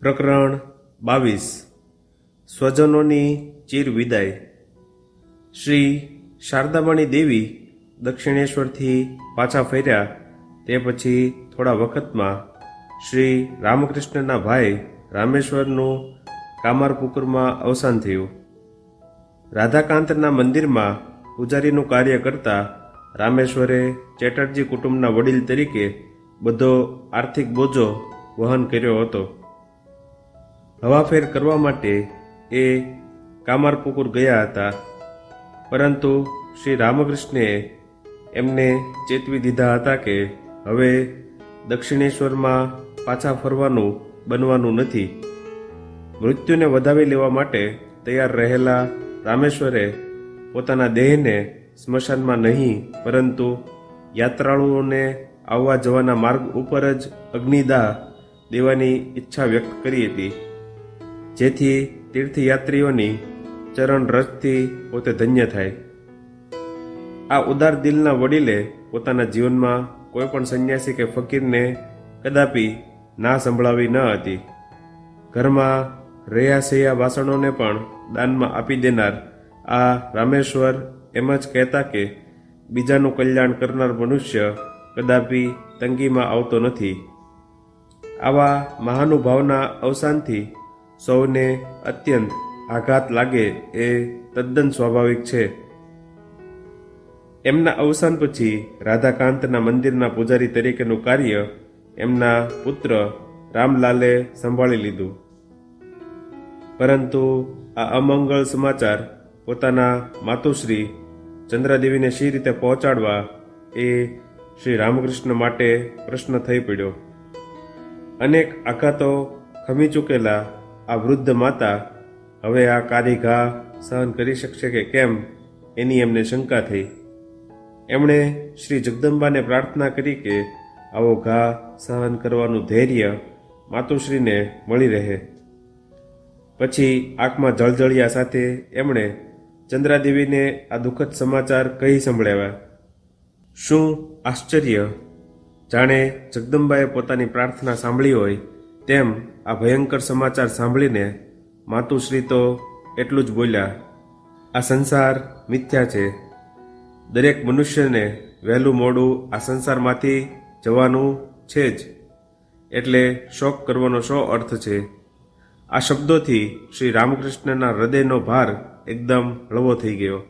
પ્રકરણ બાવીસ. સ્વજનોની ચીર વિદાય. શ્રી શારદામણી દેવી દક્ષિણેશ્વરથી પાછા ફર્યા. તે પછી થોડા વખતમાં શ્રી રામકૃષ્ણના ભાઈ રામેશ્વરનું કામારપુકુરમાં અવસાન થયું. રાધાકાંતના મંદિરમાં પૂજારીનું કાર્ય કરતા રામેશ્વરે ચેટર્જી કુટુંબના વડીલ તરીકે બધો આર્થિક બોજો વહન કર્યો હતો. હવાફેર કરવા માટે એ કામારપુકુર ગયા હતા. પરંતુ શ્રી રામકૃષ્ણે એમને ચેતવી દીધા હતા કે હવે દક્ષિણેશ્વરમાં પાછા ફરવાનું બનવાનું નથી. મૃત્યુને વધાવી લેવા માટે તૈયાર રહેલા રામેશ્વરે પોતાના દેહને સ્મશાનમાં નહીં, પરંતુ યાત્રાળુઓને આવવા જવાના માર્ગ ઉપર જ અગ્નિદાહ દેવાની ઈચ્છા વ્યક્ત કરી હતી. જેથી તીર્થયાત્રીઓની ચરણ રસથી પોતે ધન્ય થાય. આ ઉદાર દિલના વડીલે પોતાના જીવનમાં કોઈ પણ સંન્યાસી કે ફકીરને કદાપી ના સંભળાવી ન હતી. ઘરમાં રહ્યા સૈયા વાસણોને પણ દાનમાં આપી દેનાર આ રામેશ્વર એમ જ કહેતા કે બીજાનું કલ્યાણ કરનાર મનુષ્ય કદાપી તંગીમાં આવતો નથી. આવા મહાનુભાવના અવસાનથી સૌને અત્યંત આઘાત લાગે એ તદ્દન સ્વાભાવિક છે. એમના અવસાન પછી રાધાકાંતના મંદિરના પૂજારી તરીકેનું કાર્ય એમના પુત્ર રામલાલે સંભાળી લીધું. પરંતુ આ અમંગળ સમાચાર પોતાના માતુશ્રી ચંદ્રાદેવીને શી રીતે પહોંચાડવા એ શ્રી રામકૃષ્ણ માટે પ્રશ્ન થઈ પડ્યો. અનેક આઘાતો ખમી ચૂકેલા આ વૃદ્ધ માતા હવે આ કાળી ઘા સહન કરી શકશે કે કેમ, એની એમને શંકા થઈ. એમણે શ્રી જગદંબાને પ્રાર્થના કરી કે આવો ઘા સહન કરવાનું ધૈર્ય માતુશ્રીને મળી રહે. પછી આંખમાં જળજળિયા સાથે એમણે ચંદ્રાદેવીને આ દુઃખદ સમાચાર કહી સંભળાવ્યા. શું આશ્ચર્ય? જાણે જગદંબાએ પોતાની પ્રાર્થના સાંભળી હોય તેમ આ ભયંકર સમાચાર સાંભળીને માતુશ્રી તો એટલું જ બોલ્યા, આ સંસાર મિથ્યા છે. દરેક મનુષ્યને વહેલું મોડું આ સંસારમાંથી જવાનું છે જ. એટલે શોક કરવાનો શો અર્થ છે? આ શબ્દોથી શ્રી રામકૃષ્ણના હૃદયનો ભાર એકદમ હળવો થઈ ગયો.